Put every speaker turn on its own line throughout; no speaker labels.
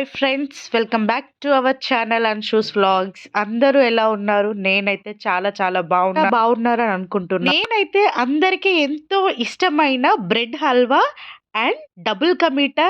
Hi friends welcome back to our channel and shoes vlogs అందరూ ఎలా ఉన్నారు? నేనైతే చాలా చాలా బాగున్నా. బాగున్నారు అని నేనైతే అందరికీ ఎంతో ఇష్టమైన bread halwa and double ka meetha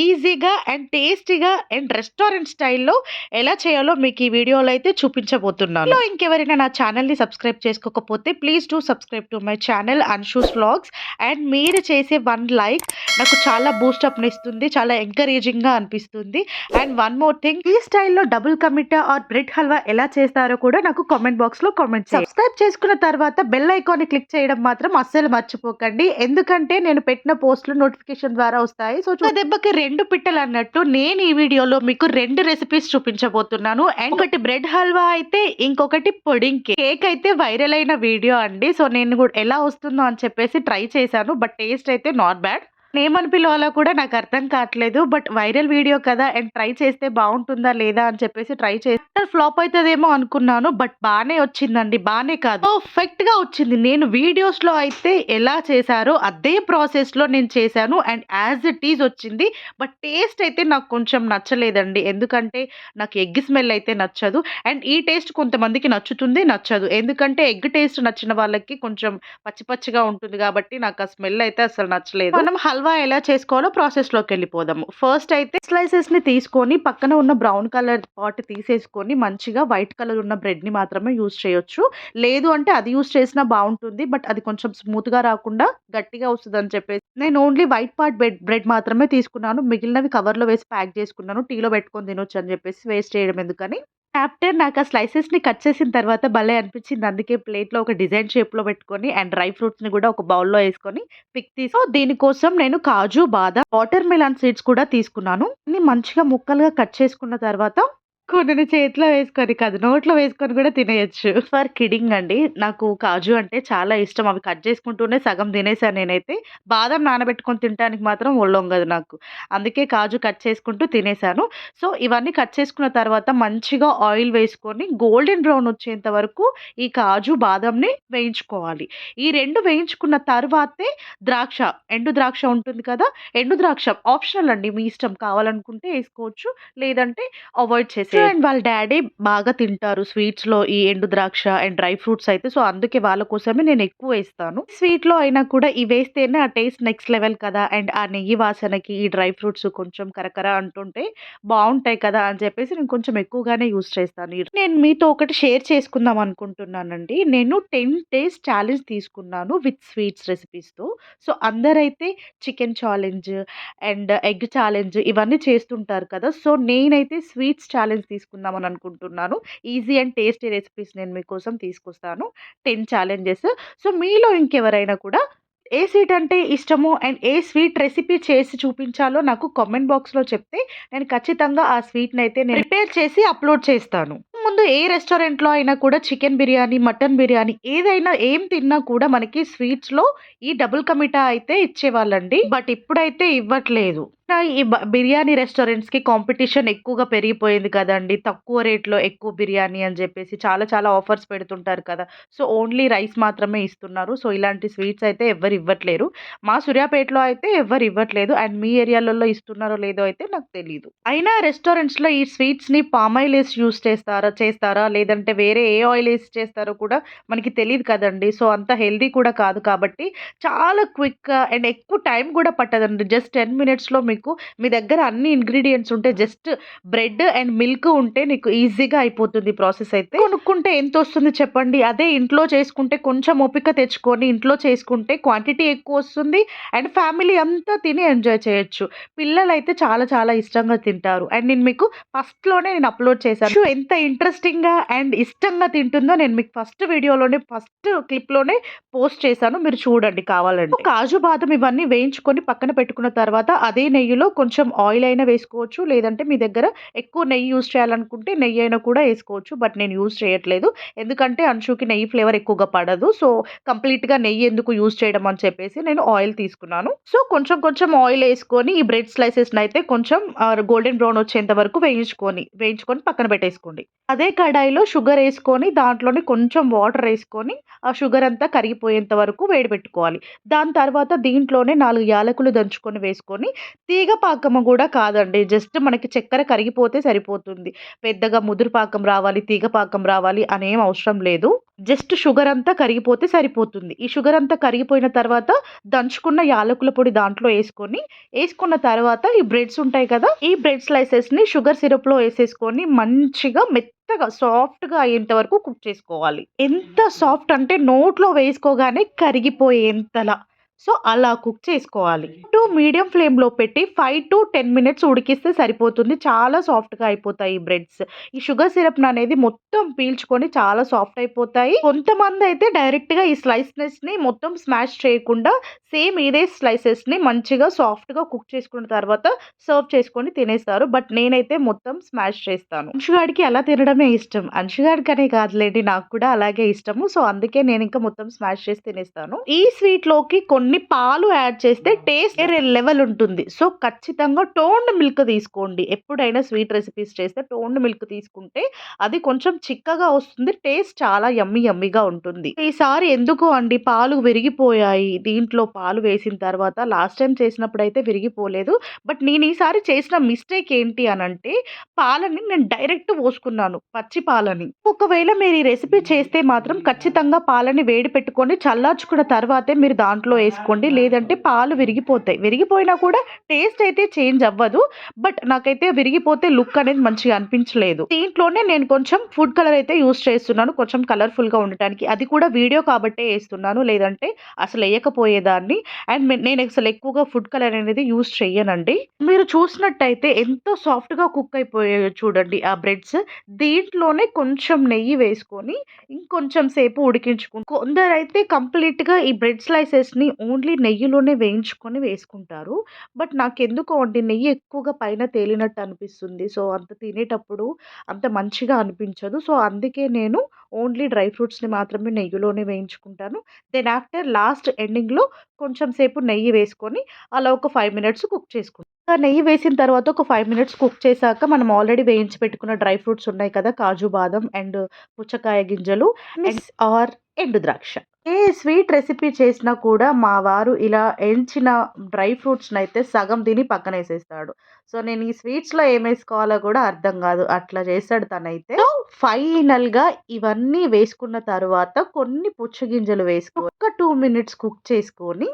ఈజీగా అండ్ టేస్టీగా అండ్ రెస్టారెంట్ స్టైల్లో ఎలా చేయాలో మీకు ఈ వీడియోలో అయితే చూపించబోతున్నాను. లో ఇంకెవరైనా నా ఛానల్ని సబ్స్క్రైబ్ చేసుకోకపోతే please do subscribe to my channel Anshu's vlogs and మీరు చేసే వన్ లైక్ నాకు చాలా బూస్టప్ని ఇస్తుంది చాలా ఎంకరేజింగ్గా అనిపిస్తుంది. అండ్ వన్ మోర్ థింగ్ ఈ స్టైల్లో డబుల్ కమిటా ఆర్ బ్రెడ్ హల్వా ఎలా చేస్తారో కూడా నాకు కామెంట్ బాక్స్లో కామెంట్ సబ్స్క్రైబ్ చేసుకున్న తర్వాత బెల్ ఐకాన్ని క్లిక్ చేయడం మాత్రం అస్సలు మర్చిపోకండి. ఎందుకంటే నేను పెట్టిన పోస్టులు నోటిఫికేషన్ ద్వారా వస్తాయి. సో చూ- దెబ్బకి రెండు పిట్టలు అన్నట్టు నేను ఈ వీడియోలో మీకు రెండు రెసిపీస్ చూపించబోతున్నాను. అండ్ ఒకటి బ్రెడ్ హల్వా అయితే ఇంకొకటి పుడింగ్ కేక్. కేక్ అయితే వైరల్ అయిన వీడియో అండి. సో నేను కూడా ఎలా వస్తుందో అని చెప్పేసి ట్రై చేశాను. బట్ టేస్ట్ అయితే నాట్ బ్యాడ్. ఏమని పిలవాలో కూడా నాకు అర్థం కావట్లేదు బట్ వైరల్ వీడియో కదా అండ్ ట్రై చేస్తే బాగుంటుందా లేదా అని చెప్పేసి ట్రై చేస్తే ఫ్లాప్ అవుతుందేమో అనుకున్నాను బట్ బాగానే వచ్చిందండి. బాగానే కాదు. పర్ఫెక్ట్గా వచ్చింది. నేను వీడియోస్లో అయితే ఎలా చేశారో అదే ప్రాసెస్లో నేను చేశాను అండ్ యాజ్ ఇట్ ఈజ్ వచ్చింది. బట్ టేస్ట్ అయితే నాకు కొంచెం నచ్చలేదండి. ఎందుకంటే నాకు ఎగ్ స్మెల్ అయితే నచ్చదు అండ్ ఈ టేస్ట్ కొంతమందికి నచ్చుతుంది నచ్చదు. ఎందుకంటే ఎగ్ టేస్ట్ నచ్చిన వాళ్ళకి కొంచెం పచ్చి పచ్చిగా ఉంటుంది కాబట్టి నాకు ఆ స్మెల్ అయితే అసలు నచ్చలేదు. మనం హల్వా ఎలా చేసుకోవాలో ప్రాసెస్లోకి వెళ్ళిపోదాము. ఫస్ట్ అయితే స్లైసెస్ని తీసుకొని పక్కన ఉన్న బ్రౌన్ కలర్ పాట్ తీసేసుకొని మంచిగా వైట్ కలర్ ఉన్న బ్రెడ్ని మాత్రమే యూస్ చేయొచ్చు. లేదు అంటే అది యూస్ చేసినా బాగుంటుంది బట్ అది కొంచెం స్మూత్గా రాకుండా గట్టిగా వస్తుంది అని చెప్పేసి. నేను only white part bread bread మాత్రమే తీసుకున్నాను. మిగిలినవి కవర్లో వేసి ప్యాక్ చేసుకున్నాను. టీలో పెట్టుకొని తినొచ్చు అని చెప్పేసి వేస్ట్ చేయడం ఎందుకని? ఆఫ్టర్ నాకు ఆ స్లైసెస్ని కట్ చేసిన తర్వాత భలే అనిపించింది. అందుకే ప్లేట్లో ఒక డిజైన్ షేప్లో పెట్టుకొని అండ్ డ్రై ఫ్రూట్స్ని కూడా ఒక బౌల్లో వేసుకొని పిక్ తీసి దీనికోసం నేను కాజు బాదం వాటర్ మిలాన్ సీడ్స్ కూడా తీసుకున్నాను. మంచిగా ముక్కలుగా కట్ చేసుకున్న తర్వాత కొన్ని చేతిలో వేసుకొని కాదు నోట్లో వేసుకొని కూడా తినేయచ్చు. ఫర్ కిడింగ్ అండి. నాకు కాజు అంటే చాలా ఇష్టం. అవి కట్ చేసుకుంటూనే సగం తినేసాను నేనైతే. బాదం నానబెట్టుకొని తినడానికి మాత్రం ఒళ్ళొంగదు నాకు. అందుకే కాజు కట్ చేసుకుంటూ తినేసాను. సో ఇవన్నీ కట్ చేసుకున్న తర్వాత మంచిగా ఆయిల్ వేసుకొని గోల్డెన్ బ్రౌన్ వచ్చేంత వరకు ఈ కాజు బాదంని వేయించుకోవాలి. ఈ రెండు వేయించుకున్న తర్వాతే ద్రాక్ష. ఎండు ద్రాక్ష ఉంటుంది కదా ఎండు ద్రాక్ష. ఆప్షనల్ అండి. మీ ఇష్టం కావాలనుకుంటే వేసుకోవచ్చు. లేదంటే అవాయిడ్ చేసి అండ్ వాళ్ళ డాడీ బాగా తింటారు స్వీట్స్లో ఈ ఎండు ద్రాక్ష అండ్ డ్రై ఫ్రూట్స్ అయితే. సో అందుకే వాళ్ళ కోసమే నేను ఎక్కువ వేస్తాను. స్వీట్లో అయినా కూడా ఇవి వేస్తేనే ఆ టేస్ట్ నెక్స్ట్ లెవెల్ కదా. అండ్ ఆ నెయ్యి వాసనకి ఈ డ్రై ఫ్రూట్స్ కొంచెం కరకర అంటుంటే బాగుంటాయి కదా అని చెప్పేసి నేను కొంచెం ఎక్కువగానే యూస్ చేస్తాను. నేను మీతో ఒకటి షేర్ చేసుకుందాం అనుకుంటున్నానండి. నేను టెన్ డేస్ ఛాలెంజ్ తీసుకున్నాను విత్ స్వీట్స్ రెసిపీస్తో సో అందరైతే chicken challenge and egg challenge ఇవన్నీ చేస్తుంటారు కదా. సో నేనైతే స్వీట్స్ ఛాలెంజ్ తీసుకుందామని అనుకుంటున్నాను. ఈజీ అండ్ టేస్టీ రెసిపీస్ నేను మీకోసం తీసుకొస్తాను. Ten challenges. సో మీలో ఇంకెవరైనా కూడా ఏ స్వీట్ అంటే ఇష్టమో అండ్ ఏ స్వీట్ రెసిపీ చేసి చూపించాలో నాకు కామెంట్ బాక్స్లో చెప్తే నేను ఖచ్చితంగా ఆ స్వీట్ని అయితే నేను ప్రిపేర్ చేసి అప్లోడ్ చేస్తాను. ముందు ఏ రెస్టారెంట్లో అయినా కూడా చికెన్ బిర్యానీ మటన్ బిర్యానీ ఏదైనా ఏం తిన్నా కూడా మనకి స్వీట్స్లో ఈ డబుల్ కమిటా అయితే ఇచ్చేవాళ్ళండి. బట్ ఇప్పుడైతే ఇవ్వట్లేదు. ఈ బిర్యానీ రెస్టారెంట్స్కి కాంపిటీషన్ ఎక్కువగా పెరిగిపోయింది కదండి. తక్కువ రేట్లో ఎక్కువ బిర్యానీ అని చెప్పేసి చాలా చాలా ఆఫర్స్ పెడుతుంటారు కదా. సో ఓన్లీ రైస్ మాత్రమే ఇస్తున్నారు. సో ఇలాంటి స్వీట్స్ అయితే ఎవరు ఇవ్వట్లేరు. మా సూర్యాపేటలో అయితే ఎవరు ఇవ్వట్లేదు. అండ్ మీ ఏరియాలలో ఇస్తున్నారో లేదో అయితే నాకు తెలియదు అయినా రెస్టారెంట్స్లో ఈ స్వీట్స్ని పామ్ ఆయిల్ వేసి యూస్ చేస్తారా చేస్తారా? లేదంటే వేరే ఏ ఆయిల్ వేసి చేస్తారో కూడా మనకి తెలియదు కదండి. సో అంత హెల్దీ కూడా కాదు కాబట్టి చాలా క్విక్ అండ్ ఎక్కువ టైం కూడా పట్టదండి. జస్ట్ టెన్ మినిట్స్లో మీకు మీ దగ్గర అన్ని ఇంగ్రీడియంట్స్ ఉంటే జస్ట్ బ్రెడ్ అండ్ మిల్క్ ఉంటే నీకు ఈజీగా అయిపోతుంది ప్రాసెస్ అయితే. కొనుక్కుంటే ఎంత వస్తుంది చెప్పండి? అదే ఇంట్లో చేసుకుంటే కొంచెం ఓపిక తెచ్చుకొని ఇంట్లో చేసుకుంటే క్వాంటిటీ ఎక్కువ వస్తుంది అండ్ ఫ్యామిలీ అంతా తిని ఎంజాయ్ చేయొచ్చు. పిల్లలు అయితే చాలా చాలా ఇష్టంగా తింటారు. అండ్ నేను మీకు ఫస్ట్లోనే నేను అప్లోడ్ చేశాను. ఎంత ఇంట్రెస్టింగ్గా అండ్ ఇష్టంగా తింటుందో నేను మీకు ఫస్ట్ వీడియోలోనే ఫస్ట్ క్లిప్లోనే పోస్ట్ చేశాను. మీరు చూడండి కావాలండి కాజు బాదం ఇవన్నీ వేయించుకొని పక్కన పెట్టుకున్న తర్వాత అదే నెయ్యిలో కొంచెం ఆయిల్ అయినా వేసుకోవచ్చు. లేదంటే మీ దగ్గర ఎక్కువ నెయ్యి యూస్ చేయాలనుకుంటే నెయ్యి అయినా కూడా వేసుకోవచ్చు. బట్ నేను యూస్ చేయట్లేదు. ఎందుకంటే అంశుకి నెయ్యి ఫ్లేవర్ ఎక్కువగా పడదు. సో కంప్లీట్గా నెయ్యి ఎందుకు యూస్ చేయడం అని చెప్పేసి నేను ఆయిల్ తీసుకున్నాను. సో కొంచెం కొంచెం ఆయిల్ వేసుకొని ఈ బ్రెడ్ స్లైసెస్ అయితే కొంచెం గోల్డెన్ బ్రౌన్ వచ్చేంత వరకు వేయించుకొని వేయించుకొని పక్కన పెట్టేసుకోండి. అదే కడాయిలో షుగర్ వేసుకొని దాంట్లోనే కొంచెం వాటర్ వేసుకొని ఆ షుగర్ అంతా కరిగిపోయేంత వరకు వేడి పెట్టుకోవాలి దాని తర్వాత దీంట్లోనే నాలుగు యాలకులు దంచుకొని వేసుకొని తీగ పాకము కూడా కాదండి. జస్ట్ మనకి చక్కెర కరిగిపోతే సరిపోతుంది. పెద్దగా ముదురు పాకం రావాలి, తీగ పాకం రావాలి అనేం అవసరం లేదు. జస్ట్ షుగర్ అంతా కరిగిపోతే సరిపోతుంది. ఈ షుగర్ అంతా కరిగిపోయిన తర్వాత దంచుకున్న యాలకుల పొడి దాంట్లో వేసుకొని వేసుకున్న తర్వాత ఈ బ్రెడ్స్ ఉంటాయి కదా! ఈ బ్రెడ్ స్లైసెస్‌ని షుగర్ సిరప్‌లో వేసేసుకొని మంచిగా మెత్తగా సాఫ్ట్‌గా అయ్యేంత వరకు కుక్ చేసుకోవాలి. ఎంత సాఫ్ట్ అంటే నోట్లో వేసుకోగానే కరిగిపోయేంతలా. సో, అలా కుక్ చేసుకోవాలి. టు మీడియం ఫ్లేమ్‌లో పెట్టి 5-10 మినిట్స్ ఉడికిస్తే సరిపోతుంది. చాలా సాఫ్ట్‌గా అయిపోతాయి ఈ బ్రెడ్స్. ఈ షుగర్ సిరప్‌ననేది మొత్తం పీల్చుకొని చాలా సాఫ్ట్ అయిపోతాయి. కొంతమందయితే డైరెక్ట్‌గా ఈ స్లైసెస్‌ని మొత్తం స్మాష్ చేయకుండా సేమ్ ఇదే స్లైసెస్‌ని మంచిగా సాఫ్ట్‌గా కుక్ చేసుకున్న తర్వాత సర్వ్ చేసుకొని తినేస్తారు. బట్ నేనైతే మొత్తం స్మాష్ చేస్తాను. అంశుగాడికి అలా తినడమే ఇష్టం. అంశుగాడికనే కాదులెండి నాకు కూడా అలాగే ఇష్టము. సో, అందుకే నేనింక మొత్తం స్మాష్ చేసి తినేస్తాను. ఈ స్వీట్‌లోకి కొన్ని పాలు యాడ్ చేస్తే టేస్ట్ వేరే లెవెల్ ఉంటుంది. సో, ఖచ్చితంగా టోన్డ్ మిల్క్ తీసుకోండి. ఎప్పుడైనా స్వీట్ రెసిపీస్ చేస్తే టోన్డ్ మిల్క్ తీసుకుంటే అది కొంచెం చిక్కగా వస్తుంది. టేస్ట్ చాలా యమ్మీ యమ్మీగా ఉంటుంది. ఈసారి ఎందుకో అండి పాలు విరిగిపోయాయి. దీంట్లో పాలు వేసిన తర్వాత లాస్ట్ టైమ్ చేసినప్పుడైతే విరిగిపోలేదు. బట్ నేను ఈసారి చేసిన మిస్టేక్ ఏంటి అనంటే పాలని నేను డైరెక్ట్ పోసుకున్నాను. పచ్చి పాలని. ఒకవేళ మీరు ఈ రెసిపీ చేస్తే మాత్రం ఖచ్చితంగా పాలని వేడి పెట్టుకొని చల్లార్చుకున్న తర్వాతే మీరు దాంట్లో వేసుకోండి లేదంటే పాలు విరిగిపోతాయి. విరిగిపోయినా కూడా టేస్ట్ అయితే చేంజ్ అవ్వదు. బట్ నాకైతే విరిగిపోతే లుక్ అనేది మంచిగా అనిపించలేదు. దీంట్లోనే నేను కొంచెం ఫుడ్ కలర్ అయితే యూస్ చేస్తున్నాను. కొంచెం కలర్‌ఫుల్‌గా ఉండటానికి. అది కూడా వీడియో కాబట్టే వేస్తున్నాను లేదంటే అసలు వేయకపోయేదాన్ని అండ్ నేను అసలు ఎక్కువగా ఫుడ్ కలర్ అనేది యూస్ చేయనండి మీరు చూసినట్టయితే ఎంతో సాఫ్ట్‌గా కుక్ అయిపోయాయో చూడండి ఆ బ్రెడ్స్. దీంట్లోనే కొంచెం నెయ్యి వేసుకొని ఇంకొంచెం సేపు ఉడికించుకుని కొందరైతే కంప్లీట్‌గా ఈ బ్రెడ్ స్లైసెస్‌ని ఓన్లీ నెయ్యిలోనే వేయించుకొని వేసుకుంటారు. బట్ నాకెందుకో అండి నెయ్యి ఎక్కువగా పైన తేలినట్టు అనిపిస్తుంది. సో, అంత తినేటప్పుడు అంత మంచిగా అనిపించదు. సో, అందుకే నేను ఓన్లీ డ్రై ఫ్రూట్స్‌ని మాత్రమే నెయ్యిలోనే వేయించుకుంటాను. దెన్ ఆఫ్టర్ లాస్ట్ ఎండింగ్‌లో కొంచెం సేపు నెయ్యి వేసుకొని అలా ఒక 5 మినిట్స్ కుక్ చేసుకుంటాను. ఆ నెయ్యి వేసిన తర్వాత ఒక 5 మినిట్స్ కుక్ చేశాక మనం ఆల్రెడీ వేయించి పెట్టుకున్న డ్రై ఫ్రూట్స్ ఉన్నాయి కదా! కాజు, బాదం అండ్ పుచ్చకాయ గింజలు ఆర్ ఎండు ద్రాక్ష. ఏ స్వీట్ రెసిపీ చేసినా కూడా మా వారు ఇలా ఎంచిన డ్రై ఫ్రూట్స్‌నైతే సగం తిని పక్కనేసేస్తాడు. సో, నేను ఈ స్వీట్స్‌లో ఏమేసుకోవాలో కూడా అర్థం కాదు. అట్లా చేస్తాడు తనైతే. ఫైనల్‌గా ఇవన్నీ వేసుకున్న తర్వాత కొన్ని పుచ్చగింజలు వేసుకొని ఒక 2 మినిట్స్ కుక్ చేసుకొని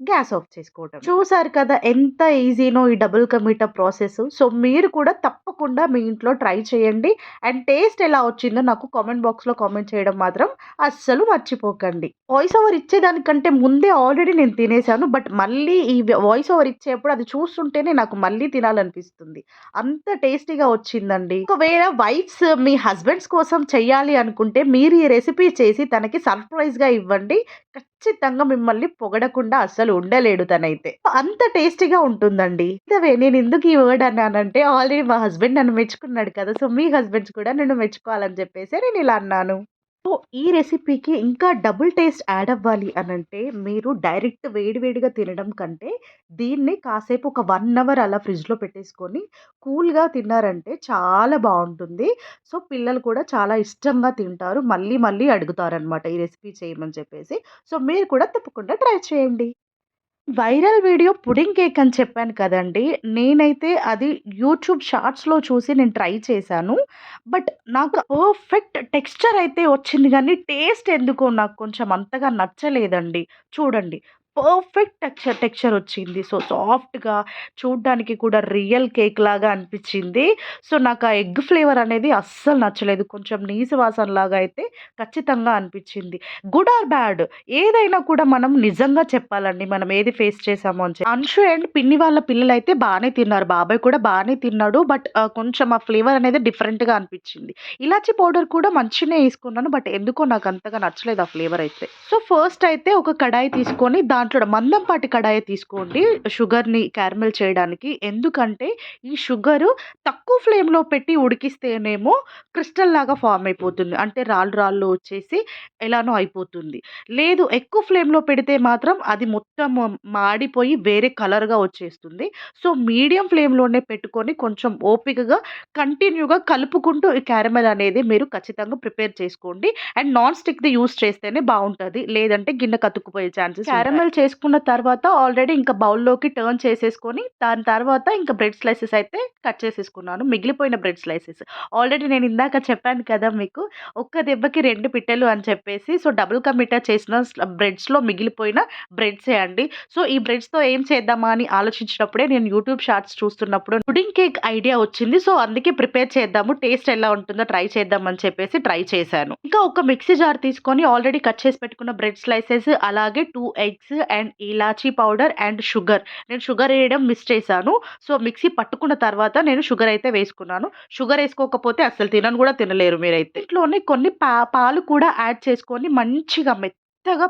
గ్యాస్ ఆఫ్ చేసుకోవటం. చూసారు కదా! ఎంత ఈజీనో ఈ డబుల్ కా ప్రాసెస్. సో, మీరు కూడా తప్పకుండా మీ ఇంట్లో ట్రై చేయండి. అండ్ టేస్ట్ ఎలా వచ్చిందో నాకు కామెంట్ బాక్స్‌లో కామెంట్ చేయడం మాత్రం అస్సలు మర్చిపోకండి. వాయిస్ ఓవర్ ఇచ్చేదానికంటే ముందే ఆల్రెడీ నేను తినేసాను. బట్ మళ్ళీ ఈ వాయిస్ ఓవర్ ఇచ్చేప్పుడు అది చూస్తుంటేనే నాకు మళ్ళీ తినాలనిపిస్తుంది. అంత టేస్టీగా వచ్చిందండి. ఒకవేళ వైఫ్స్ మీ హస్బెండ్స్ కోసం చెయ్యాలి అనుకుంటే మీరు ఈ రెసిపీ చేసి తనకి సర్ప్రైజ్‌గా ఇవ్వండి. ఖచ్చితంగా మిమ్మల్ని పొగడకుండా అస్సలు ఉండలేడు తనైతే. అంత టేస్టీగా ఉంటుందండి. ఇదవే నేను ఎందుకు ఈ వర్డ్ అన్నానంటే ఆల్రెడీ మా హస్బెండ్ నన్ను మెచ్చుకున్నాడు కదా! సో, మీ హస్బెండ్స్ కూడా నన్ను మెచ్చుకోవాలని చెప్పేసే నేను ఇలా అన్నాను. సో, ఈ రెసిపీకి ఇంకా డబుల్ టేస్ట్ యాడ్ అవ్వాలి అని అంటే మీరు డైరెక్ట్ వేడివేడిగా తినడం కంటే దీన్ని కాసేపు ఒక వన్ అవర్ అలా ఫ్రిడ్జ్‌లో పెట్టేసుకొని కూల్‌గా తిన్నారంటే చాలా బాగుంటుంది సో, పిల్లలు కూడా చాలా ఇష్టంగా తింటారు. మళ్ళీ మళ్ళీ అడుగుతారనమాట ఈ రెసిపీ చేయమని చెప్పేసి. సో, మీరు కూడా తప్పకుండా ట్రై చేయండి. వైరల్ వీడియో పుడింగ్ కేక్ అని చెప్పాను కదండీ! నేనైతే అది యూట్యూబ్ షార్ట్స్‌లో చూసి నేను ట్రై చేశాను. బట్ నాకు పర్ఫెక్ట్ టెక్స్చర్ అయితే వచ్చింది కానీ టేస్ట్ ఎందుకో నాకు కొంచెం అంతగా నచ్చలేదండి. చూడండి పర్ఫెక్ట్ టెక్చర్ టెక్చర్ వచ్చింది. సో, సాఫ్ట్‌గా చూడ్డానికి కూడా రియల్ కేక్ లాగా అనిపించింది సో, నాకు ఆ ఎగ్ ఫ్లేవర్ అనేది అస్సలు నచ్చలేదు. కొంచెం నీసు వాసనలాగా అయితే ఖచ్చితంగా అనిపించింది గుడ్ ఆర్ బ్యాడ్ ఏదైనా కూడా మనం నిజంగా చెప్పాలండి. మనం ఏది ఫేస్ చేసామో అని చెప్పి. అంశు అండ్ పిన్ని వాళ్ళ పిల్లలు అయితే బాగానే తిన్నారు. బాబాయ్ కూడా బాగానే తిన్నాడు. బట్ కొంచెం ఆ ఫ్లేవర్ అనేది డిఫరెంట్‌గా అనిపించింది ఇలాచి పౌడర్ కూడా మంచినే వేసుకున్నాను బట్ ఎందుకో నాకు అంతగా నచ్చలేదు ఆ ఫ్లేవర్ అయితే. సో, ఫస్ట్ అయితే ఒక కడాయి తీసుకొని దాని దాంట్లో మందంపాటి కడాయి తీసుకోండి. షుగర్‌ని క్యారమెల్ చేయడానికి. ఎందుకంటే ఈ షుగరు తక్కువ ఫ్లేమ్‌లో పెట్టి ఉడికిస్తేనేమో క్రిస్టల్ లాగా ఫామ్ అయిపోతుంది. అంటే రాళ్ళు రాళ్ళు వచ్చేసి ఎలానో అయిపోతుంది. లేదు ఎక్కువ ఫ్లేమ్‌లో పెడితే మాత్రం అది మొత్తం మాడిపోయి వేరే కలర్‌గా వచ్చేస్తుంది. సో, మీడియం ఫ్లేమ్‌లోనే పెట్టుకొని కొంచెం ఓపికగా కంటిన్యూగా కలుపుకుంటూ ఈ క్యారమెల్ అనేది మీరు ఖచ్చితంగా ప్రిపేర్ చేసుకోండి. అండ్ నాన్ స్టిక్‌ది యూజ్ చేస్తేనే బాగుంటుంది లేదంటే గిన్నె కత్తుకుపోయే ఛాన్సెస్ క్యారమెల్ చేసుకున్న తర్వాత ఆల్రెడీ ఇంకా బౌల్‌లోకి టర్న్ చేసేసుకొని దాని తర్వాత ఇంకా బ్రెడ్ స్లైసెస్ అయితే కట్ చేసేసుకున్నాను. మిగిలిపోయిన బ్రెడ్ స్లైసెస్. ఆల్రెడీ నేను ఇందాక చెప్పాను కదా మీకు ఒక్క దెబ్బకి రెండు పిట్టెలు అని చెప్పేసి. సో, డబుల్ కా చేసిన బ్రెడ్స్‌లో మిగిలిపోయిన బ్రెడ్సే అండి. సో, ఈ బ్రెడ్స్‌తో ఏం చేద్దామా అని ఆలోచించినప్పుడే నేను యూట్యూబ్ షార్ట్స్ చూస్తున్నప్పుడు పుడింగ్ కేక్ ఐడియా వచ్చింది. సో, అందుకే ప్రిపేర్ చేద్దాము. టేస్ట్ ఎలా ఉంటుందో ట్రై చేద్దాం అని చెప్పేసి ట్రై చేశాను. ఇంకా ఒక మిక్సీ జార్ తీసుకొని ఆల్రెడీ కట్ చేసి పెట్టుకున్న బ్రెడ్ స్లైసెస్ అలాగే two eggs and elaichi powder and sugar. నేను షుగర్ వేయడం మిస్ చేశాను. సో, మిక్సీ పట్టుకున్న తర్వాత నేను షుగర్ అయితే వేసుకున్నాను. షుగర్ వేసుకోకపోతే అసలు తినను కూడా తినలేరు మీరైతే. ఇంట్లోనే కొన్ని పా పాలు కూడా యాడ్ చేసుకొని మంచిగా మెత్తగా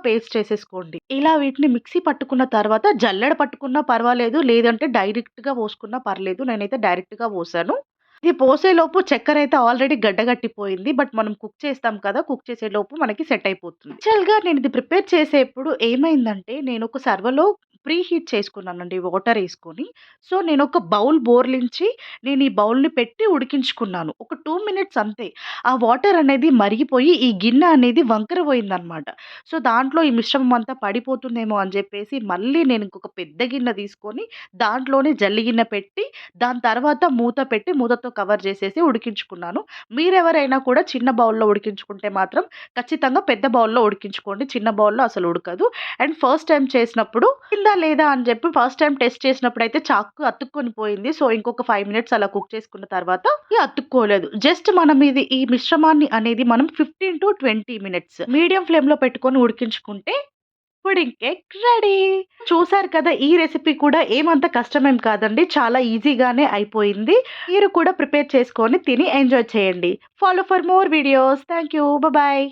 పేస్ట్ చేసేసుకోండి. ఇలా వీటిని మిక్సీ పట్టుకున్న తర్వాత జల్లెడ పట్టుకున్నా పర్వాలేదు. లేదంటే డైరెక్ట్‌గా పోసుకున్నా పర్లేదు. నేనైతే డైరెక్ట్‌గా పోసాను. ఇది పోసేలోపు చక్కెర అయితే ఆల్రెడీ గడ్డగట్టిపోయింది. బట్ మనం కుక్ చేస్తాం కదా! కుక్ చేసేలోపు మనకి సెట్ అయిపోతుంది. యాక్చువల్‌గా నేను ఇది ప్రిపేర్ చేసేప్పుడు ఏమైందంటే నేను ఒక సర్వలో ప్రీ హీట్ చేసుకున్నానండి వాటర్ వేసుకొని సో, నేను ఒక బౌల్ బోర్లించి నేను ఈ బౌల్‌ని పెట్టి ఉడికించుకున్నాను. ఒక టూ మినిట్స్ అంతే. ఆ వాటర్ అనేది మరిగిపోయి ఈ గిన్నె అనేది వంకర పోయిందనమాట. సో, దాంట్లో ఈ మిశ్రమం అంతా పడిపోతుందేమో అని చెప్పేసి మళ్ళీ నేను ఇంకొక పెద్ద గిన్నె తీసుకొని దాంట్లోనే జల్లి గిన్నె పెట్టి దాని తర్వాత మూత పెట్టి మూతతో కవర్ చేసేసి ఉడికించుకున్నాను. మీరెవరైనా కూడా చిన్న బౌల్‌లో ఉడికించుకుంటే మాత్రం ఖచ్చితంగా పెద్ద బౌల్‌లో ఉడికించుకోండి. చిన్న బౌల్‌లో అసలు ఉడకదు. అండ్ ఫస్ట్ టైం చేసినప్పుడు కింద లేదా అని చెప్పి ఫస్ట్ టైం టెస్ట్ చేసినప్పుడు అయితే చాకు అతుక్కొని పోయింది. సో, ఇంకొక ఫైవ్ మినిట్స్ అలా కుక్ చేసుకున్న తర్వాత ఇది అతుక్కోలేదు. జస్ట్ మనం ఇది ఈ మిశ్రమాన్ని అనేది మనం 15-20 మినిట్స్ మీడియం ఫ్లేమ్‌లో పెట్టుకొని ఉడికించుకుంటే పుడింగ్ కేక్ రెడీ. చూసారు కదా! ఈ రెసిపీ కూడా ఏమంత కష్టమేం కాదండి. చాలా ఈజీగానే అయిపోయింది. మీరు కూడా ప్రిపేర్ చేసుకొని తిని ఎంజాయ్ చేయండి. Follow for more videos. Thank you. Bye